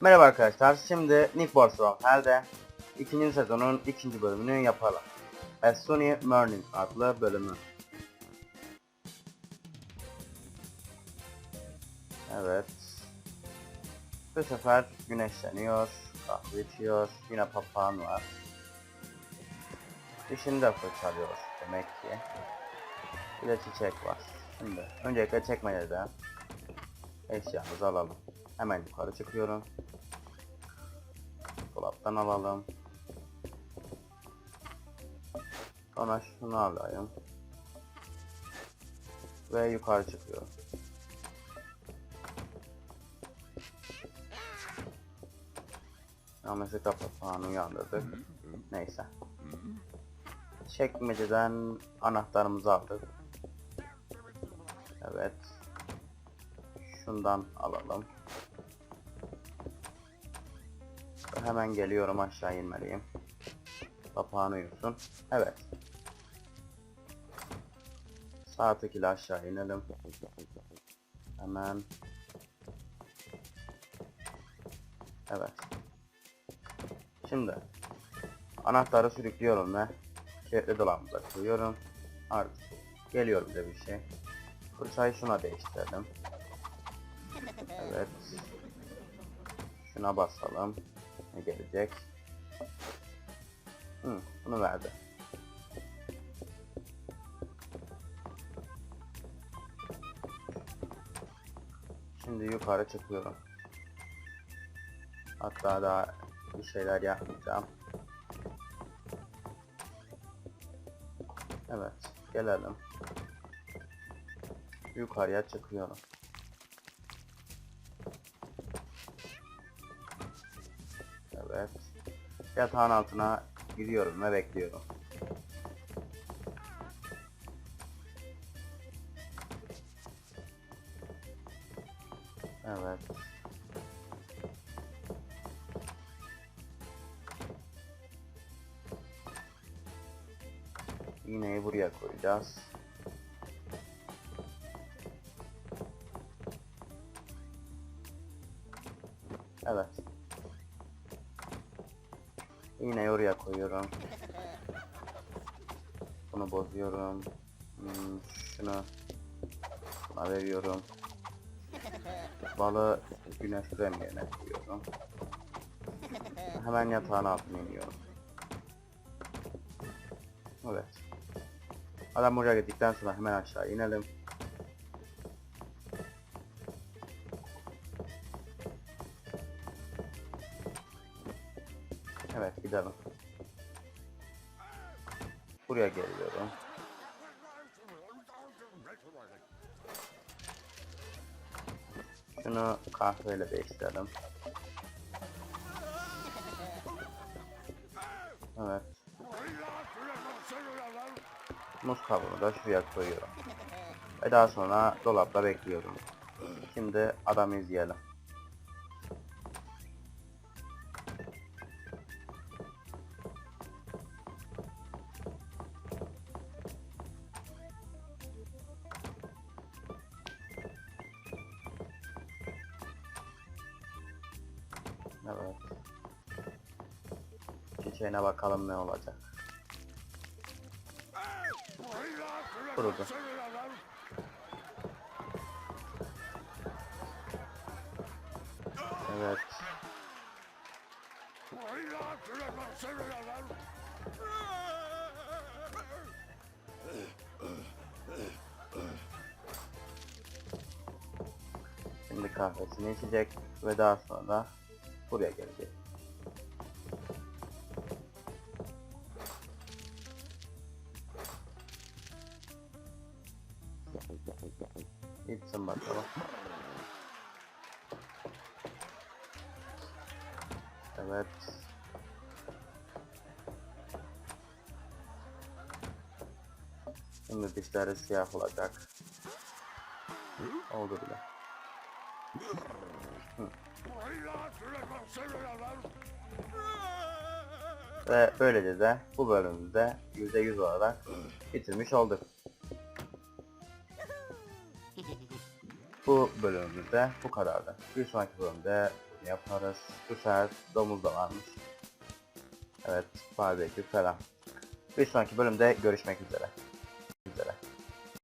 Merhaba arkadaşlar, şimdi for Speed Hell'de ikinci sezonun ikinci bölümünü yapalım. A Sunny Morning adlı bölümü. Evet. Bu sefer güneşleniyor, kahve içiyor, yine papağan var. Dişini de fırçalıyor demek ki. Bir de çiçek var. Şimdi öncelikle çekmeceden eşyamızı alalım. Hemen yukarı çıkıyorum. Dolaptan alalım. Sonra şunu alayım. Ve yukarı çıkıyorum. Yanlışlıkla papağanı uyandırdık. Neyse. Çekmeceden anahtarımızı aldık. Evet. Şundan alalım. Hemen geliyorum aşağı inmeliyim. Papağan uyusun. Evet. Sağ tık ile aşağı inelim. Hemen. Evet. Şimdi anahtarı sürüklüyorum ve kilitli dolabımıza koyuyorum. Artık geliyor bize bir şey. Fırçayı şuna değiştirelim. Şuna basalım. Ne gelecek? Hı, bunu verdi. Şimdi yukarı çıkıyorum. Hatta daha bir şeyler yapmayacağım. Evet, gelelim. Yukarıya çıkıyorum. Evet. Yatağın altına gidiyorum ve bekliyorum. Evet. İğneyi buraya koyacağız. Evet. İğneyi oraya koyuyorum. Bunu bozuyorum. Hmm, şunu buna veriyorum. Balı güneş krem yerine koyuyorum. Hemen yatağın altına iniyorum. Evet. Adam buraya gittikten sonra hemen aşağı inelim. Gidelim. Buraya geliyorum. Şunu kahveyle değiştirelim. Evet. Muz kabuğunu da şuraya koyuyorum. Ve daha sonra dolapta bekliyorum. Şimdi adamı izleyelim. Evet. Çiçeğine bakalım ne olacak. Kurudu. Evet. Şimdi kahvesini içecek ve daha sonra buraya gelecek. İçsin bakalım. Evet. Şimdi dişleri siyah olacak. Oldu bile. Hı. Ve böylece de bu bölümde %100 olarak bitirmiş olduk. Bu bölümümüzde bu kadardı. Bir sonraki bölümde yaparız. Bu sefer domuz da varmış. Evet barbekü falan. Bir sonraki bölümde görüşmek üzere.